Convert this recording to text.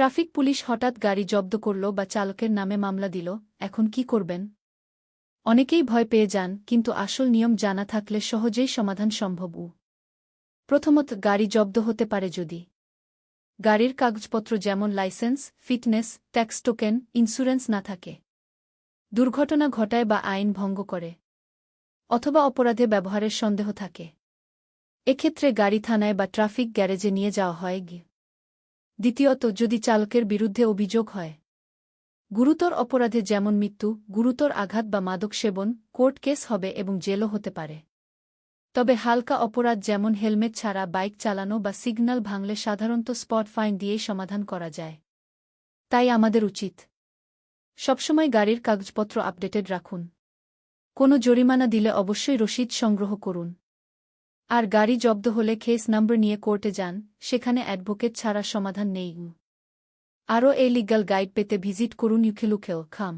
Traffic police হঠাৎ গাড়ি জব্দ করল বা চালকের নামে মামলা দিল, এখন কি করবেন? অনেকেই ভয় পেয়ে যান, কিন্তু আসল নিয়ম জানা থাকলে সহজেই সমাধান সম্ভব, উ। প্রথমত, গাড়ি জব্দ হতে পারে যদি। গাড়ির কাগজপত্র যেমন licence, fitness, tax token, insurance না থাকে। দুর্ঘটনা ঘটায় বা আইন ভঙ্গ করে। অথবা অপরাধে ব্যবহারের সন্দেহ থাকে। এক্ষেত্রে গাড়ি থানায় বা ট্রাফিক গ্যারেজে নিয়ে যাওয়া হয়, গিয়ে। দ্বিতীয়ত, যদি চালকের বিরুদ্ধে অভিযোগ হয়। গুরুতর অপরাধে যেমন মৃত্যু, গুরুতর আঘাত বা মাদক সেবন, কোর্ট কেস হবে এবং জেলও হতে পারে। তবে হালকা অপরাধ যেমন হেলমেট ছাড়া বাইক চালানো বা সিগন্যাল ভাঙলে সাধারণত স্পট ফাইন দিয়েই সমাধান করা যায়। তাই আমাদের উচিত সবসময় গাড়ির কাগজপত্র আপডেটেড রাখুন। কোনো জরিমানা দিলে অবশ্যই রসিদ সংগ্রহ করুন। আর গাড়ি জব্দ হলে কেস নম্বর নিয়ে কোর্টে যান, সেখানে অ্যাডভোকেট ছাড়া সমাধান নেই। আরও এই লিগাল গাইড পেতে ভিজিট করুন ইউখেলুখেল খাম।